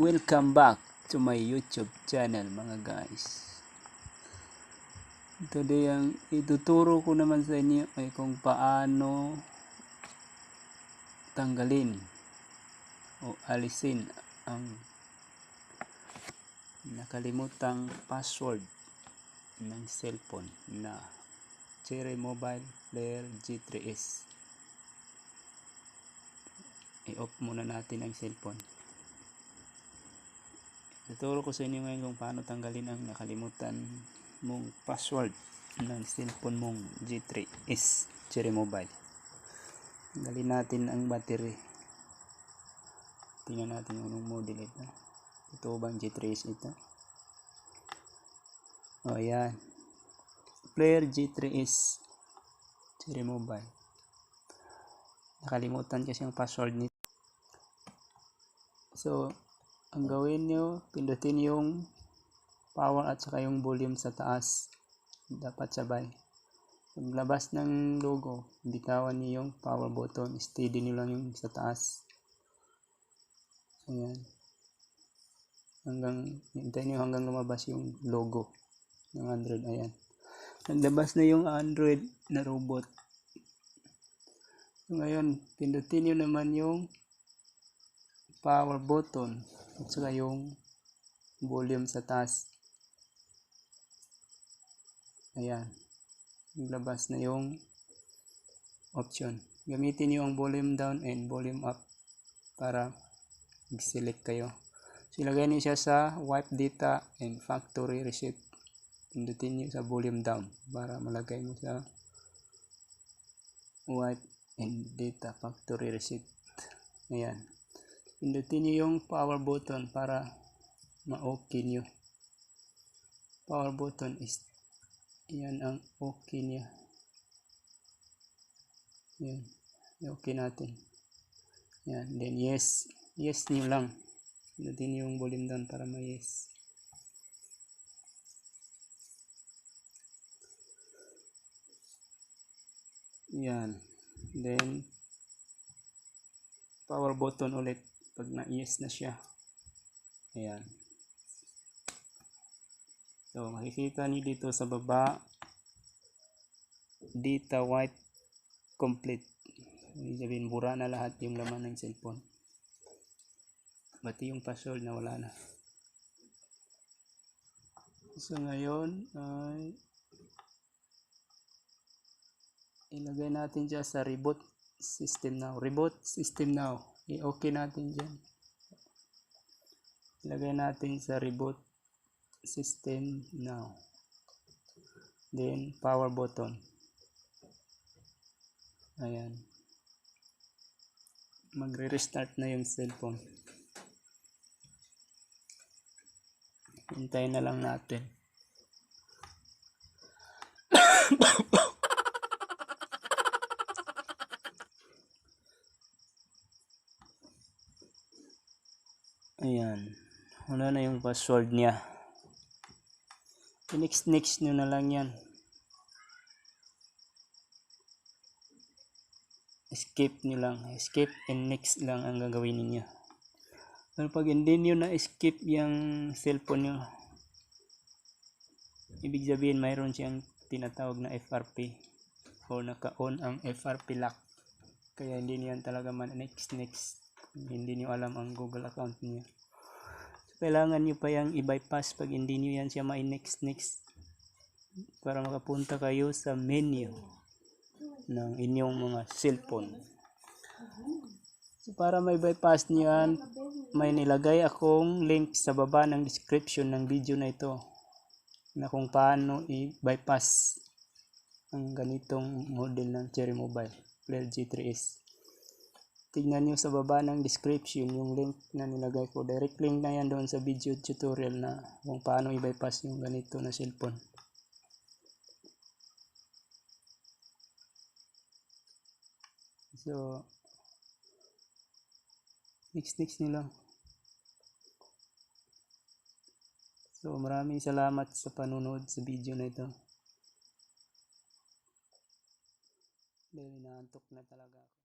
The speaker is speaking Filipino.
Welcome back to my YouTube channel mga guys. Today ang ituturo ko naman sa inyo ay kung paano tanggalin o alisin ang nakalimutang password ng cellphone na Cherry Mobile Player G3S. I-off muna natin ang cellphone. Tuturo ko sa inyo ngayon kung paano tanggalin ang nakalimutan mong password ng cellphone mong G3S Cherry Mobile. Tanggalin natin ang battery. Tingnan natin kung anong model ito. Ito bang G3S ito? O ayan. Player G3S Cherry Mobile. Nakalimutan kasi ang password nito. So, ang gawin nyo, pindutin yung power at saka yung volume sa taas. Dapat sabay. Paglabas ng logo, bitawan niyo yung power button. Steady nyo lang yung sa taas. Ayan. Hanggang, hintayin nyo hanggang lumabas yung logo ng Android. Ayan. Naglabas na yung Android na robot. Ngayon, pindutin nyo naman yung power button at saka yung volume sa taas. Ayan. Naglabas na yung option. Gamitin nyo ang volume down and volume up para mag-select kayo. So, ilagay nyo siya sa wipe data and factory reset. Pindutin nyo sa volume down para malagay mo sa wipe and data factory reset. Ayan. Pindutin nyo yung power button para ma-okay nyo. Power button is yan ang okay niya. Yan. Okay natin. Yan. Then yes. Yes nyo lang. Pindutin nyo yung volume down para ma-yes. Yan. Then power button ulit pag na-yes na siya. Ayan. So, makikita niyo dito sa baba, data white complete. Ibig sabihin, bura na lahat yung laman ng cellphone. Pati yung password na wala na. So, ngayon, ay ilagay natin dyan sa reboot system now. Reboot system now. I-okay natin dyan. Ilagay natin sa reboot system now. Then, power button. Ayan. Magre-restart na yung cellphone. Hintayin na lang natin. Ayan. Wala na yung password niya. next next nyo na lang yan. Escape nyo lang. Escape and next lang ang gagawin ninyo. Pero pag hindi nyo na escape yung cellphone nyo, ibig sabihin mayroon siyang tinatawag na FRP o naka-on ang FRP lock. Kaya hindi niyan talaga man next next. Hindi nyo alam ang Google account niyo kailangan nyo pa yung i-bypass pag hindi nyo yan siya ma-next next. Para makapunta kayo sa menu ng inyong mga cellphone. So para may bypass nyo yan may nilagay akong link sa baba ng description ng video na ito na kung paano i-bypass ang ganitong model ng Cherry Mobile Player G3S tignan nyo sa baba ng description yung link na nilagay ko. Direct link na yan doon sa video tutorial na kung paano i-bypass yung ganito na cellphone. So, next next lang. So, maraming salamat sa panunod sa video na ito. Dahil inaantok na talaga ako.